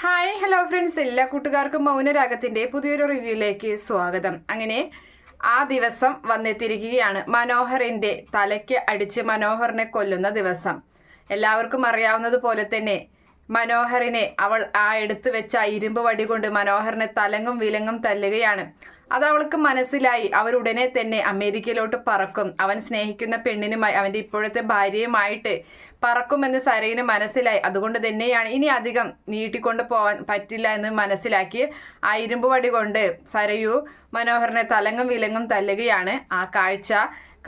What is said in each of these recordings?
Hi hello friends എല്ലാ കൂട്ടുകാർക്കും മൗനരാഗത്തിന്റെ പുതിയൊരു റിവ്യൂയിലേക്ക് സ്വാഗതം. അങ്ങനെ ആ ദിവസം വന്നെത്തിയിരിക്കുകയാണ് മനോഹറിന്റെ തലയ്ക്ക് അടിച്ച് മനോഹറിനെ കൊല്ലുന്ന ദിവസം. എല്ലാവർക്കും അറിയാവുന്നത് പോലെ തന്നെ മനോഹറിനെ അവൾ ആ എടുത്തു വെച്ച ഇരുമ്പ് വടി കൊണ്ട് മനോഹറിനെ തലങ്ങും വിലങ്ങും തല്ലുകയാണ്. അത് അവൾക്ക് മനസ്സിലായി. അവരുടനെ തന്നെ അമേരിക്കയിലോട്ട് പറക്കും. അവൻ സ്നേഹിക്കുന്ന പെണ്ണിനുമായി അവന്റെ ഇപ്പോഴത്തെ ഭാര്യയുമായിട്ട് പറക്കുമെന്ന് സരയിന് മനസ്സിലായി. അതുകൊണ്ട് തന്നെയാണ് ഇനി അധികം നീട്ടിക്കൊണ്ട് പോവാൻ പറ്റില്ല എന്ന് മനസ്സിലാക്കി ആ ഇരുമ്പ് വടി കൊണ്ട് സരയു മനോഹറിനെ തലങ്ങും വിലങ്ങും തല്ലുകയാണ്. ആ കാഴ്ച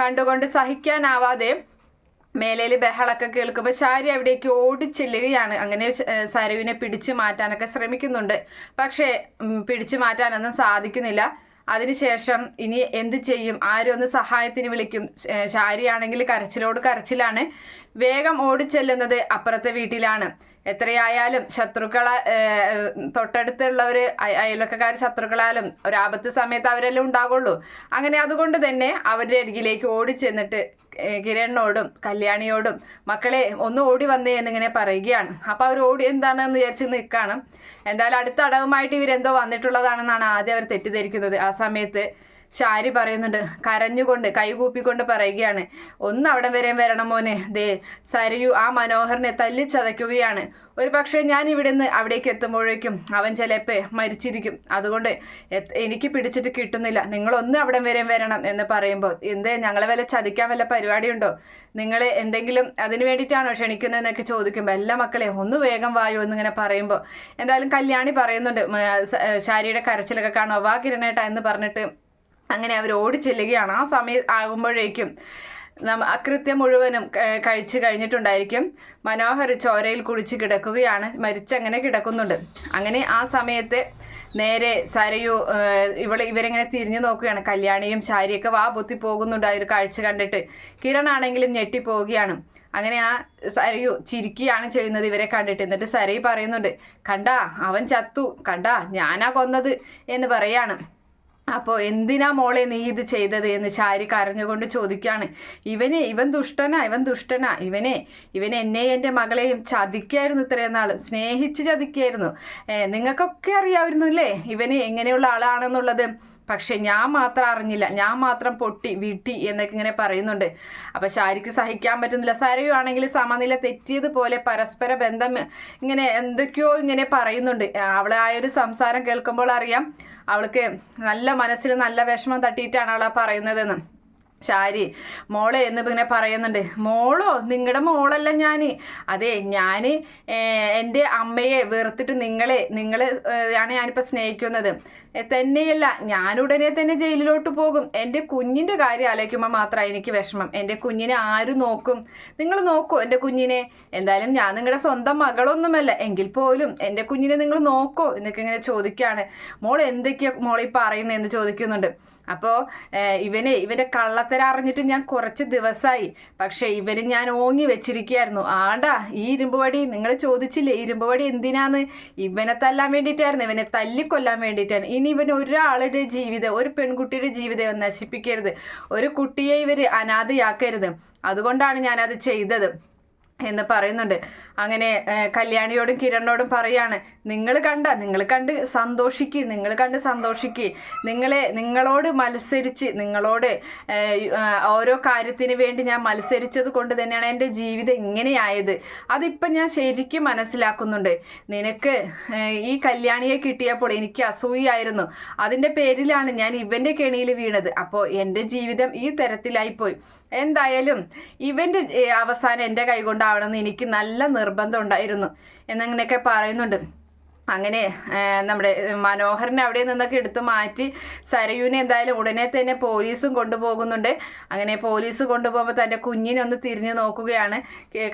കണ്ടുകൊണ്ട് സഹിക്കാനാവാതെ മേലേൽ ബഹളമൊക്കെ കേൾക്കുമ്പോൾ ശാരി അവിടേക്ക് ഓടിച്ചെല്ലുകയാണ്. അങ്ങനെ സരുവിനെ പിടിച്ചു മാറ്റാനൊക്കെ ശ്രമിക്കുന്നുണ്ട്. പക്ഷേ പിടിച്ചു മാറ്റാനൊന്നും സാധിക്കുന്നില്ല. അതിനുശേഷം ഇനി എന്ത് ചെയ്യും? ആരും ഒന്ന് സഹായത്തിന് വിളിക്കും? ശാരിയാണെങ്കിൽ കരച്ചിലോട് കരച്ചിലാണ്. വേഗം ഓടിച്ചെല്ലുന്നത് അപ്പുറത്തെ വീട്ടിലാണ്. എത്രയായാലും ശത്രുക്കളെ ഏഹ്, തൊട്ടടുത്തുള്ളവർ അയൽവക്കക്കാർ ശത്രുക്കളാലും ഒരാപത്ത് സമയത്ത് അവരെല്ലാം ഉണ്ടാകുള്ളൂ അങ്ങനെ അതുകൊണ്ട് തന്നെ അവരുടെ അരികിലേക്ക് ഓടിച്ചെന്നിട്ട് ചെന്നിട്ട് കിരണിനോടും കല്യാണിയോടും മക്കളെ ഒന്ന് ഓടി വന്നേ എന്നിങ്ങനെ പറയുകയാണ്. അപ്പൊ അവർ ഓടി എന്താണെന്ന് വിചാരിച്ച് നിൽക്കാണ്. എന്തായാലും അടുത്ത അടവുമായിട്ട് ഇവരെന്തോ വന്നിട്ടുള്ളതാണെന്നാണ് ആദ്യം അവർ തെറ്റിദ്ധരിക്കുന്നത്. ആ സമയത്ത് ശാരി പറയുന്നുണ്ട് കരഞ്ഞുകൊണ്ട് കൈകൂപ്പിക്കൊണ്ട് പറയുകയാണ്. ഒന്ന് അവിടെ വരെയും വരണം മോനെ. ദേ സരയു ആ മനോഹരനെ തല്ലിച്ചതയ്ക്കുകയാണ്. ഒരു പക്ഷേ ഞാൻ ഇവിടെ നിന്ന് അവിടേക്ക് എത്തുമ്പോഴേക്കും അവൻ ചിലപ്പോൾ മരിച്ചിരിക്കും. അതുകൊണ്ട് എനിക്ക് പിടിച്ചിട്ട് കിട്ടുന്നില്ല. നിങ്ങളൊന്ന് അവിടെ വരെ വരണം എന്ന് പറയുമ്പോൾ എന്തേ ഞങ്ങളെ വല്ല ചതിക്കാൻ വല്ല പരിപാടിയുണ്ടോ? നിങ്ങൾ എന്തെങ്കിലും അതിന് വേണ്ടിയിട്ടാണോ ക്ഷണിക്കുന്നതെന്നൊക്കെ ചോദിക്കുമ്പോൾ എല്ലാ മക്കളെ ഒന്ന് വേഗം വായോ എന്നിങ്ങനെ പറയുമ്പോൾ എന്തായാലും കല്യാണി പറയുന്നുണ്ട് ശാരിയുടെ കരച്ചിലൊക്കെ കാണോ വാ കിരണേട്ട എന്ന് പറഞ്ഞിട്ട് അങ്ങനെ അവർ ഓടിച്ചെല്ലുകയാണ്. ആ സമയം ആകുമ്പോഴേക്കും അകൃത്യം മുഴുവനും കഴിച്ചു കഴിഞ്ഞിട്ടുണ്ടായിരിക്കും. മനോഹർ ചോരയിൽ കുളിച്ച് കിടക്കുകയാണ്. മരിച്ചങ്ങനെ കിടക്കുന്നുണ്ട്. അങ്ങനെ ആ സമയത്ത് നേരെ സരയു ഇവൾ ഇവരിങ്ങനെ തിരിഞ്ഞു നോക്കുകയാണ്. കല്യാണിയും ശാരിയൊക്കെ വാ പൊത്തി പോകുന്നുണ്ട് ആ ഒരു കാഴ്ച കണ്ടിട്ട്. കിരൺ ആണെങ്കിലും ഞെട്ടിപ്പോവുകയാണ്. അങ്ങനെ ആ സരയു ചിരിക്കുകയാണ് ചെയ്യുന്നത് ഇവരെ കണ്ടിട്ട്. എന്നിട്ട് സരയു പറയുന്നുണ്ട് കണ്ടാ അവൻ ചത്തു. കണ്ടാ ഞാനാ കൊന്നത് എന്ന് പറയാണ്. അപ്പോൾ എന്തിനാ മോളെ നീ ഇത് ചെയ്തത് എന്ന് ചാരി കരഞ്ഞുകൊണ്ട് ചോദിക്കുകയാണ് ഇവനെ ഇവൻ ദുഷ്ടനാ ഇവൻ ദുഷ്ടനാ. ഇവനെ ഇവൻ എന്നെ എന്റെ മകളെയും ചതിക്കായിരുന്നു ഇത്രയും നാളും. സ്നേഹിച്ച് ചതിക്കായിരുന്നു. നിങ്ങൾക്കൊക്കെ അറിയാമായിരുന്നു അല്ലേ? ഇവന് എങ്ങനെയുള്ള ആളാണെന്നുള്ളത്. പക്ഷെ ഞാൻ മാത്രം അറിഞ്ഞില്ല. ഞാൻ മാത്രം പൊട്ടി വിട്ടി എന്നൊക്കെ ഇങ്ങനെ പറയുന്നുണ്ട്. അപ്പൊ ശാരിക്ക് സഹിക്കാൻ പറ്റുന്നില്ല. സരയു ആണെങ്കിൽ സമനില തെറ്റിയതുപോലെ പരസ്പര ബന്ധം ഇങ്ങനെ എന്തൊക്കെയോ ഇങ്ങനെ പറയുന്നുണ്ട്. അവളെ ആ ഒരു സംസാരം കേൾക്കുമ്പോൾ അറിയാം. അവൾക്ക് നല്ല മനസ്സിൽ നല്ല വിഷമം തട്ടിയിട്ടാണ് അവളെ പറയുന്നതെന്ന്. ശാരി മോളെ എന്ന് ഇങ്ങനെ പറയുന്നുണ്ട് മോളോ നിങ്ങളുടെ മോളല്ല ഞാൻ അതെ ഞാൻ എന്റെ അമ്മയെ വെറുത്തിട്ട് നിങ്ങളെ നിങ്ങൾ ആണ് ഞാനിപ്പോൾ സ്നേഹിക്കുന്നത്. തന്നെയല്ല ഞാനുടനെ തന്നെ ജയിലിലോട്ട് പോകും. എന്റെ കുഞ്ഞിന്റെ കാര്യം ആലോചിക്കുമ്പോൾ മാത്രമാണ് എനിക്ക് വിഷമം. എന്റെ കുഞ്ഞിനെ ആര് നോക്കും? നിങ്ങൾ നോക്കൂ എന്റെ കുഞ്ഞിനെ. എന്തായാലും ഞാൻ നിങ്ങളുടെ സ്വന്തം മകളൊന്നുമല്ല. എങ്കിൽ പോലും എന്റെ കുഞ്ഞിനെ നിങ്ങൾ നോക്കോ എന്നൊക്കെ ഇങ്ങനെ ചോദിക്കുകയാണ് മോൾ എന്തൊക്കെയാണ് മോളീ പറയുന്നത് എന്ന് ചോദിക്കുന്നുണ്ട്. അപ്പോൾ ഇവനെ ഇവന്റെ കള്ളത്തര അറിഞ്ഞിട്ട് ഞാൻ കുറച്ച് ദിവസമായി പക്ഷേ ഇവന് ഞാൻ ഓങ്ങി വെച്ചിരിക്കുകയായിരുന്നു. ആണ്ടാ ഈ ഇരുമ്പുവടി? നിങ്ങൾ ചോദിച്ചില്ലേ ഇരുമ്പുവടി എന്തിനാന്ന്? ഇവനെ തല്ലാൻ വേണ്ടിയിട്ടായിരുന്നു. ഇവനെ തല്ലിക്കൊല്ലാൻ വേണ്ടിയിട്ടാണ്. ഇനി ഇവൻ ഒരാളുടെ ജീവിതം ഒരു പെൺകുട്ടിയുടെ ജീവിതം നശിപ്പിക്കരുത്. ഒരു കുട്ടിയെ ഇവർ അനാഥയാക്കരുത്. അതുകൊണ്ടാണ് ഞാനത് ചെയ്തത് എന്ന് പറയുന്നുണ്ട്. അങ്ങനെ കല്യാണിയോടും കിരണിനോടും പറയാണ് നിങ്ങൾ കണ്ട നിങ്ങൾ കണ്ട് സന്തോഷിക്ക് നിങ്ങൾ കണ്ട് സന്തോഷിക്ക്. നിങ്ങളെ നിങ്ങളോട് മത്സരിച്ച് നിങ്ങളോട് ഓരോ കാര്യത്തിന് വേണ്ടി ഞാൻ മത്സരിച്ചത് കൊണ്ട് തന്നെയാണ് എന്റെ ജീവിതം ഇങ്ങനെയായത്. അതിപ്പം ഞാൻ ശരിക്കും മനസ്സിലാക്കുന്നുണ്ട്. നിനക്ക് ഈ കല്യാണിയെ കിട്ടിയപ്പോൾ എനിക്ക് അസൂയായിരുന്നു അതിന്റെ പേരിലാണ് ഞാൻ ഇവന്റെ കെണിയിൽ വീണത്. അപ്പോൾ എന്റെ ജീവിതം ഈ തരത്തിലായിപ്പോയി. എന്തായാലും ഇവന്റെ അവസാനം എന്റെ കൈകൊണ്ടാവണമെന്ന് എനിക്ക് നല്ല നിർബന്ധം ഉണ്ടായിരുന്നു. എന്നങ്ങനെയൊക്കെ പറയുന്നുണ്ട്. അങ്ങനെ നമ്മുടെ മനോഹരനെ അവിടെ നിന്നൊക്കെ എടുത്തു മാറ്റി സരയൂനെ എന്തായാലും ഉടനെ തന്നെ പോലീസും കൊണ്ടുപോകുന്നുണ്ട്. അങ്ങനെ പോലീസ് കൊണ്ടുപോകുമ്പോൾ തന്റെ കുഞ്ഞിനെ ഒന്ന് തിരിഞ്ഞു നോക്കുകയാണ്.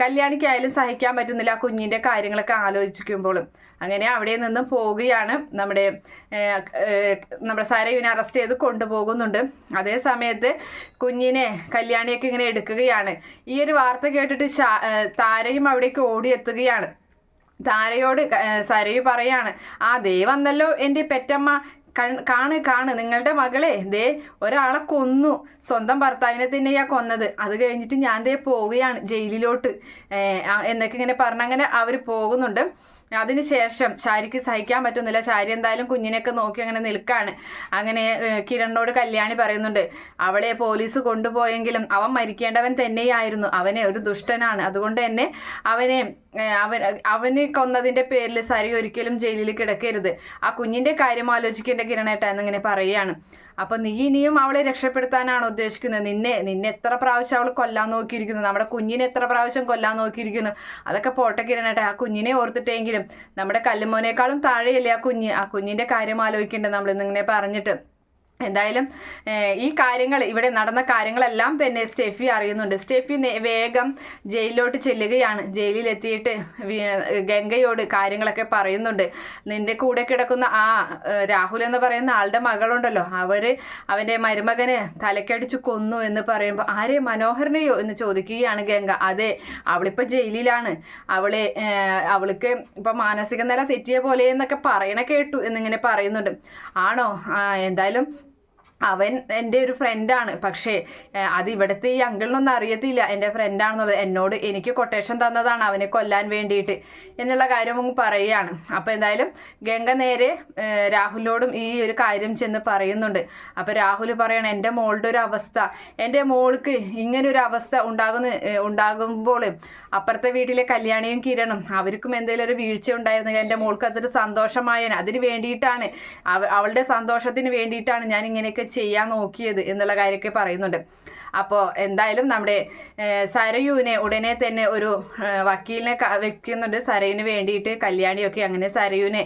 കല്യാണിക്കായാലും സഹിക്കാൻ പറ്റുന്നില്ല ആ കുഞ്ഞിന്റെ കാര്യങ്ങളൊക്കെ ആലോചിക്കുമ്പോഴും അങ്ങനെ അവിടെ നിന്നും പോവുകയാണ്. നമ്മുടെ നമ്മുടെ സരയുവിനെ അറസ്റ്റ് ചെയ്ത് കൊണ്ടുപോകുന്നുണ്ട്. അതേ സമയത്ത് കുഞ്ഞിനെ കല്യാണിയൊക്കെ ഇങ്ങനെ എടുക്കുകയാണ്. ഈ ഒരു വാർത്ത കേട്ടിട്ട് താരയും അവിടേക്ക് ഓടിയെത്തുകയാണ്. താരയോട് സരയു പറയാണ്. ആ ദൈവന്തല്ലോ എന്റെ പെറ്റമ്മ. കാണ് കാണ്. നിങ്ങളുടെ മകളെ ദേ ഒരാളെ കൊന്നു. സ്വന്തം ഭർത്താവിനെ തന്നെയാ കൊന്നത്. അത് കഴിഞ്ഞിട്ട് ഞാൻ ദേ പോവുകയാണ് ജയിലിലോട്ട്. എന്നൊക്കെ ഇങ്ങനെ പറഞ്ഞങ്ങനെ അവർ പോകുന്നുണ്ട്. അതിനുശേഷം ശാരിക്ക് സഹിക്കാൻ പറ്റുന്നില്ല. ശാരി എന്തായാലും കുഞ്ഞിനെയൊക്കെ നോക്കി അങ്ങനെ നിൽക്കാണ്. അങ്ങനെ കിരണിനോട് കല്യാണി പറയുന്നുണ്ട്. അവളെ പോലീസ് കൊണ്ടുപോയെങ്കിലും അവൻ മരിക്കേണ്ടവൻ തന്നെയായിരുന്നു. അവനെ ഒരു ദുഷ്ടനാണ്. അതുകൊണ്ട് തന്നെ അവനെ അവൻ അവന് കൊന്നതിന്റെ പേരിൽ സരി ഒരിക്കലും ജയിലിൽ കിടക്കരുത്. ആ കുഞ്ഞിന്റെ കാര്യം ആലോചിക്കേണ്ട കിരണേട്ട എന്നിങ്ങനെ പറയുകയാണ്. അപ്പൊ നീ ഇനിയും അവളെ രക്ഷപ്പെടുത്താനാണ് ഉദ്ദേശിക്കുന്നത്? നിന്നെ നിന്നെ എത്ര പ്രാവശ്യം അവൾ കൊല്ലാൻ നോക്കിയിരിക്കുന്നു? നമ്മുടെ കുഞ്ഞിനെ എത്ര പ്രാവശ്യം കൊല്ലാൻ നോക്കിയിരിക്കുന്നു? അതൊക്കെ പോട്ടെ കിരണേട്ടെ. ആ കുഞ്ഞിനെ ഓർത്തിട്ടെങ്കിലും നമ്മുടെ കല്ലുമോനേക്കാളും താഴെയല്ലേ ആ കുഞ്ഞ്? ആ കുഞ്ഞിന്റെ കാര്യം ആലോചിക്കേണ്ടത് നമ്മൾ ഇന്നിങ്ങനെ പറഞ്ഞിട്ട്. എന്തായാലും ഈ കാര്യങ്ങൾ ഇവിടെ നടന്ന കാര്യങ്ങളെല്ലാം തന്നെ സ്റ്റെഫി അറിയുന്നുണ്ട്. സ്റ്റെഫി വേഗം ജയിലിലോട്ട് ചെല്ലുകയാണ്. ജയിലിലെത്തിയിട്ട് ഗംഗയോട് കാര്യങ്ങളൊക്കെ പറയുന്നുണ്ട്. നിന്റെ കൂടെ കിടക്കുന്ന ആ രാഹുൽ എന്ന് പറയുന്ന ആളുടെ മകളുണ്ടല്ലോ. അവർ അവന്റെ മരുമകന് തലക്കടിച്ചു കൊന്നു എന്ന് പറയുമ്പോൾ ആരെ മനോഹരനെയോ? എന്ന് ചോദിക്കുകയാണ് ഗംഗ. അതെ അവളിപ്പോ ജയിലിലാണ്. അവളെ അവൾക്ക് ഇപ്പോൾ മാനസിക നില തെറ്റിയ പോലെ എന്നൊക്കെ പറയണ കേട്ടു എന്നിങ്ങനെ പറയുന്നുണ്ട്. ആണോ? എന്തായാലും അവൻ എന്റെ ഒരു ഫ്രണ്ടാണ് പക്ഷേ അത് ഇവിടുത്തെ ഈ അങ്കിളിനൊന്നും അറിയത്തില്ല. എന്റെ ഫ്രണ്ടാണെന്നുള്ളത് എന്നോട് എനിക്ക് കൊട്ടേഷൻ തന്നതാണ്. അവനെ കൊല്ലാൻ വേണ്ടിയിട്ട് എന്നുള്ള കാര്യം അങ്ങ് പറയുകയാണ്. അപ്പോൾ എന്തായാലും ഗംഗ നേരെ രാഹുലിനോടും ഈ ഒരു കാര്യം ചെന്ന് പറയുന്നുണ്ട്. അപ്പോൾ രാഹുൽ പറയണം എന്റെ മോളുടെ ഒരു അവസ്ഥ. എന്റെ മോൾക്ക് ഇങ്ങനെ ഒരു അവസ്ഥ ഉണ്ടാകുന്ന ഉണ്ടാകുമ്പോൾ അപ്പുറത്തെ വീട്ടിലെ കല്യാണിയും കിരണും അവർക്കും എന്തെങ്കിലും ഒരു വീഴ്ച ഉണ്ടായിരുന്നെങ്കിൽ എന്റെ മോൾക്ക് അതൊരു സന്തോഷമായേനെ. അതിന് വേണ്ടിയിട്ടാണ് അവളുടെ സന്തോഷത്തിന് വേണ്ടിയിട്ടാണ് ഞാൻ ഇങ്ങനെയൊക്കെ ചെയ്യാൻ നോക്കിയത് എന്നുള്ള കാര്യമൊക്കെ പറയുന്നുണ്ട്. അപ്പോൾ എന്തായാലും നമ്മുടെ സരയുവിനെ ഉടനെ തന്നെ ഒരു വക്കീലിനെ വെക്കുന്നുണ്ട്. സരയുവിന് വേണ്ടിയിട്ട് കല്യാണിയൊക്കെ. അങ്ങനെ സരയുവിനെ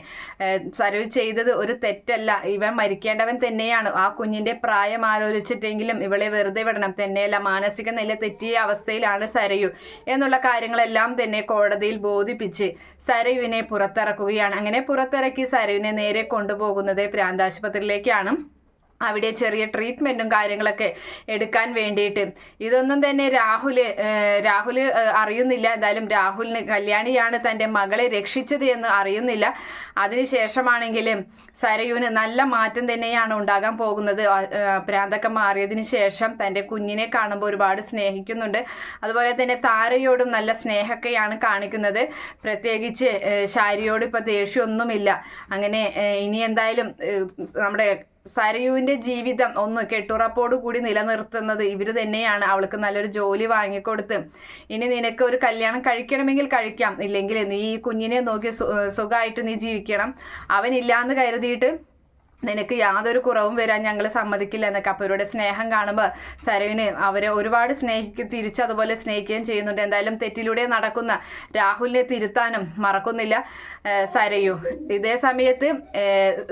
സരയു ചെയ്തത് ഒരു തെറ്റല്ല. ഇവൻ മരിക്കേണ്ടവൻ തന്നെയാണ്. ആ കുഞ്ഞിന്റെ പ്രായം ആലോചിച്ചിട്ടെങ്കിലും ഇവളെ വെറുതെ വിടണം. തന്നെയല്ല മാനസിക നില തെറ്റിയ അവസ്ഥയിലാണ് സരയു എന്നുള്ള കാര്യങ്ങളെല്ലാം തന്നെ കോടതിയിൽ ബോധിപ്പിച്ച് സരയുവിനെ പുറത്തിറക്കുകയാണ്. അങ്ങനെ പുറത്തിറക്കി സരയുവിനെ നേരെ കൊണ്ടുപോകുന്നത് പ്രാന്താശുപത്രിയിലേക്കാണ്. അവിടെ ചെറിയ ട്രീറ്റ്മെന്റും കാര്യങ്ങളൊക്കെ എടുക്കാൻ വേണ്ടിയിട്ട്. ഇതൊന്നും തന്നെ രാഹുൽ രാഹുൽ അറിയുന്നില്ല. എന്തായാലും രാഹുലിന് കല്യാണിയാണ് തന്റെ മകളെ രക്ഷിച്ചത് എന്ന് അറിയുന്നില്ല. അതിനുശേഷമാണെങ്കിലും സരയുവിന് നല്ല മാറ്റം തന്നെയാണ് ഉണ്ടാകാൻ പോകുന്നത്. പ്രാന്തൊക്കെ മാറിയതിന് ശേഷം തന്റെ കുഞ്ഞിനെ കാണുമ്പോൾ ഒരുപാട് സ്നേഹിക്കുന്നുണ്ട്. അതുപോലെ തന്നെ താരയോടും നല്ല സ്നേഹമൊക്കെയാണ് കാണിക്കുന്നത്. പ്രത്യേകിച്ച് ശാരിയോട് ഇപ്പൊ ദേഷ്യമൊന്നുമില്ല. അങ്ങനെ ഇനി എന്തായാലും നമ്മുടെ സരയുവിന്റെ ജീവിതം ഒന്ന് കെട്ടുറപ്പോടു കൂടി നിലനിർത്തുന്നത് ഇവർ തന്നെയാണ്. അവൾക്ക് നല്ലൊരു ജോലി വാങ്ങിക്കൊടുത്ത്. ഇനി നിനക്ക് ഒരു കല്യാണം കഴിക്കണമെങ്കിൽ കഴിക്കാം. ഇല്ലെങ്കിൽ നീ ഈ കുഞ്ഞിനെ നോക്കി സുഖമായിട്ട് നീ ജീവിക്കണം. അവനില്ലാന്ന് കരുതിയിട്ട് നിനക്ക് യാതൊരു കുറവും വരാൻ ഞങ്ങൾ സമ്മതിക്കില്ല എന്നൊക്കെ അപ്പോൾ ഇവരുടെ സ്നേഹം കാണുമ്പോൾ സരവിനെ അവരെ ഒരുപാട് സ്നേഹിക്കും തിരിച്ച് അതുപോലെ സ്നേഹിക്കുകയും ചെയ്യുന്നുണ്ട്. എന്തായാലും തെറ്റിലൂടെ നടക്കുന്ന രാഹുലിനെ തിരുത്താനും മറക്കുന്നില്ല സരയു. ഇതേ സമയത്ത്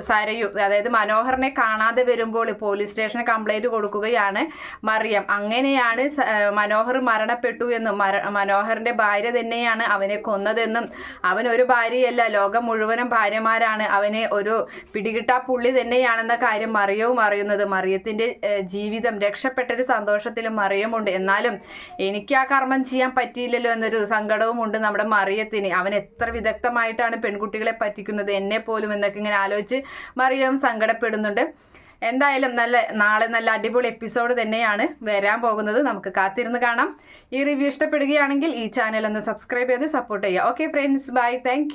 സരയു അതായത് മനോഹറിനെ കാണാതെ വരുമ്പോൾ പോലീസ് സ്റ്റേഷന് കംപ്ലൈന്റ് കൊടുക്കുകയാണ് മറിയം. അങ്ങനെയാണ് മനോഹർ മരണപ്പെട്ടു എന്നും മര മനോഹറിന്റെ ഭാര്യ തന്നെയാണ് അവനെ കൊന്നതെന്നും അവൻ ഒരു ഭാര്യയല്ല ലോകം മുഴുവനും ഭാര്യമാരാണ്. അവനെ ഒരു പിടികിട്ടാ പുള്ളി തന്നെയാണെന്ന കാര്യം മറിയവും അറിയുന്നത്. മറിയത്തിന്റെ ജീവിതം രക്ഷപ്പെട്ടൊരു സന്തോഷത്തിലും മറിയമുണ്ട് എന്നാലും എനിക്ക് ആ കർമ്മം ചെയ്യാൻ പറ്റിയില്ലല്ലോ എന്നൊരു സങ്കടവും ഉണ്ട് നമ്മുടെ മറിയത്തിന്. അവൻ എത്ര വിദഗ്ധമായിട്ടാണ് പെൺകുട്ടികളെ പറ്റിക്കുന്നത് എന്നെ പോലും എന്നൊക്കെ ഇങ്ങനെ ആലോചിച്ച് മറിയവും സങ്കടപ്പെടുന്നുണ്ട്. എന്തായാലും നല്ല നാളെ നല്ല അടിപൊളി എപ്പിസോഡ് തന്നെയാണ് വരാൻ പോകുന്നത്. നമുക്ക് കാത്തിരുന്ന് കാണാം. ഈ റിവ്യൂ ഇഷ്ടപ്പെടുകയാണെങ്കിൽ ഈ ചാനൽ ഒന്ന് സബ്സ്ക്രൈബ് ചെയ്ത് സപ്പോർട്ട് ചെയ്യുക. Okay friends. ബൈ. താങ്ക്